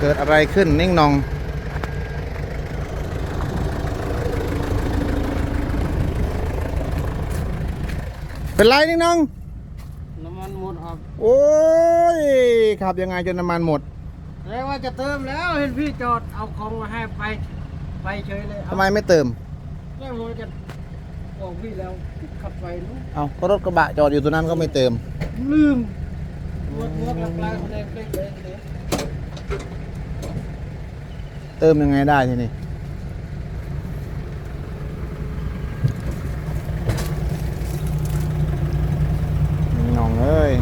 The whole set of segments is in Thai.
เกิดอะไรขึ้นนิ่งนอง เป็นไรนิ่งนอง น้ำมันหมดครับ โอ้ยขับยังไงจนน้ำมันหมดเรียกว่าจะเติมแล้วเห็นพี่จอดเอาของมาให้ไปไปเฉยเลยทำไมไม่เติมเรียกว่าจะบอกพี่แล้วขับไปนู้นเอาก็รถกระบะจอดอยู่ตรงนั้นก็ไม่เติม ลืมรถรถกลางคนเองเล็กเลย เติมยังไงได้ทีนี้นิ่นองเอ้ย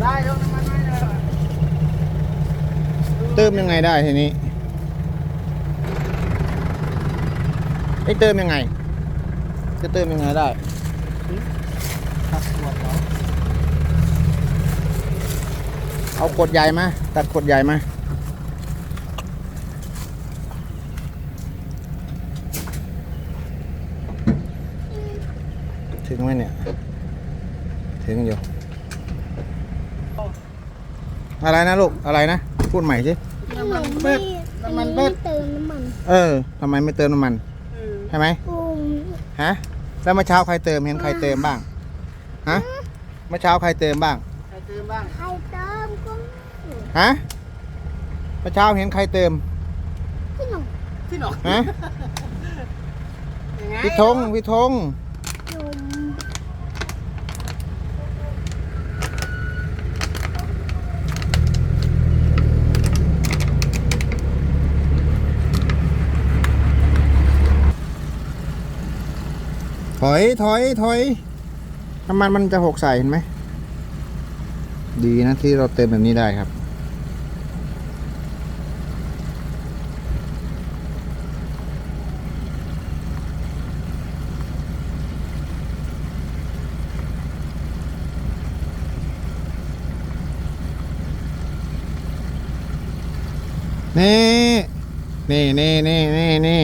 ได้ล้วน้ำมันไม่ได้หรอเติมยังไงได้ทีนี้ไอ้เติมยังไง จะเติมยังไงได้ขับ เอาขวดใหญ่มา ตัดขวดใหญ่มา ถึงไหมเนี่ย ถึงอยู่ อะไรนะลูก อะไรนะ พูดใหม่สิ น้ำมันเบ็ดน้ำมันเบ็ดเติมน้ำมันเออทำไมไม่เติมน้ำมันเออใช่ไหมกุ้งฮะ แล้วเมื่อเช้าใครเติม เห็นใครเติมบ้าง ฮะ เมื่อเช้าใครเติมบ้าง ใครเติมบ้าง ใครเติมก็ ฮะเมื่อเช้าเห็นใครเติม พี่หนุ่มที่หนอนฮะ ยังไงพี่ธงพี่ธงหนุ่มถอยถอยถอยน้ำมันมันจะหกใส่เห็นไหม ดีนะที่เราเติมแบบนี้ได้ครับ นี่นี่นี่นี่นี่นี่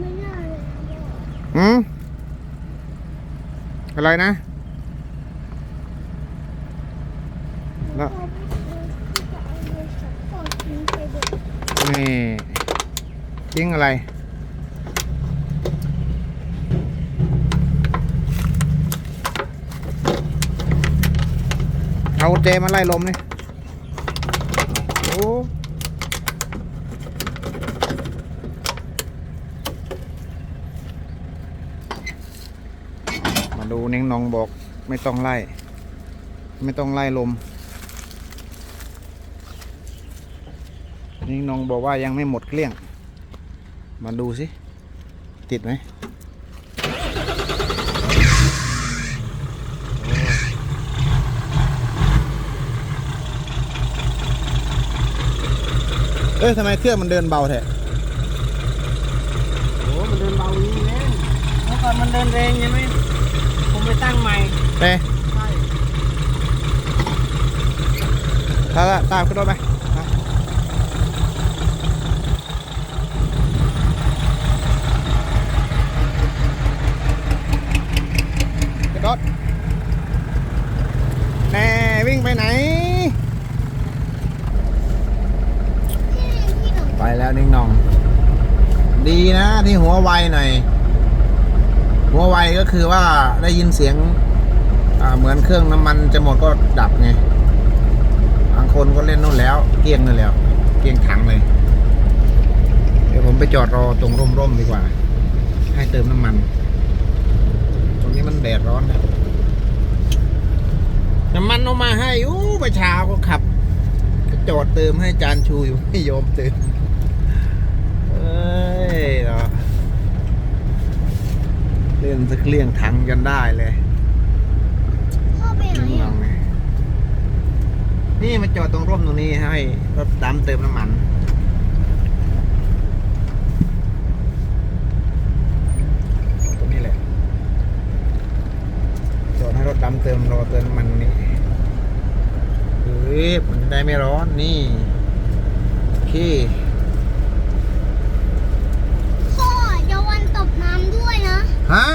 ไม่น่าเลยหืมอะไรนะ แล้วนี่ทิ้งอะไรเอากุญแจมาไล่ลมนี่โอ้มาดูเน้งนองบอกไม่ต้องไล่ ไม่ต้องไล่ลม นี่น้องบอกว่ายังไม่หมดเกลี้ยง มาดูสิ ติดไหมเอ้ยทำไมเครื่องมันเดินเบาแท้โอ้มันเดินเบาอย่างนี้เองเมื่อก่อนมันเดินแรงใช่ไหมผมไปตั้งใหม่เอ้ยใช่ตาตาตามขึ้นรถไหมมาขึ้นรถแน่วิ่งไปไหน ไป แล้วนิ่งนอง ดีนะที่หัวไวหน่อย หัวไวก็คือว่าได้ยินเสียงเหมือนเครื่องน้ำมันจะหมดก็ดับไงบางคนก็เล่นนู่นแล้ว เกลียงเลยแล้ว เกลียงถังเลย เดี๋ยวผมไปจอดรอตรงร่มๆดีกว่า ให้เติมน้ำมัน ตรงนี้มันแดดร้อนครับน้ำมันเอามาให้อู้ประชาก็ขับจอดเติมให้จานชูอยู่ไม่ยอมเติม มสักเลี่ยงทั้งกันได้เลยพ่อไปไหนนี่มาจอดตรงร่มตรงนี้ให้รถดำเติมน้ำมัน ตรงนี้แหละ จอดให้รถดำเติมรอเติมน้ำมันนี้เฮ้ยมันได้ไม่ร้อนนี่ โอเค พ่อเยาวันตกน้ำด้วยนะ ฮะ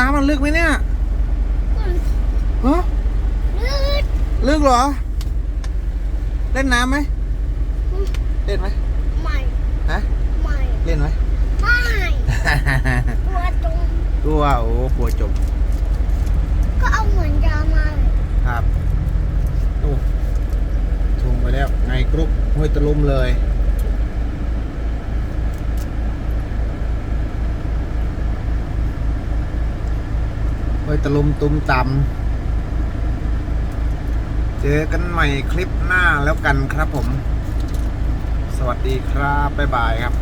น้ำมันลึกไหมเนี่ยฮะลืดลึกเหรอ เล่นน้ำไหมเล่นไหมใหม่ฮะใหม่เล่นไหมไม่ตัวจงตัวโอ้กลัวจมก็เอาเหมือนยามาเลยครับโอ้ชงไปแล้วไงกรุ๊ปห้วยตะลุมเลย ยตะลุมตุ้มตำเจอกันใหม่คลิปหน้าแล้วกันครับผม สวัสดีครับ บ๊ายบายครับ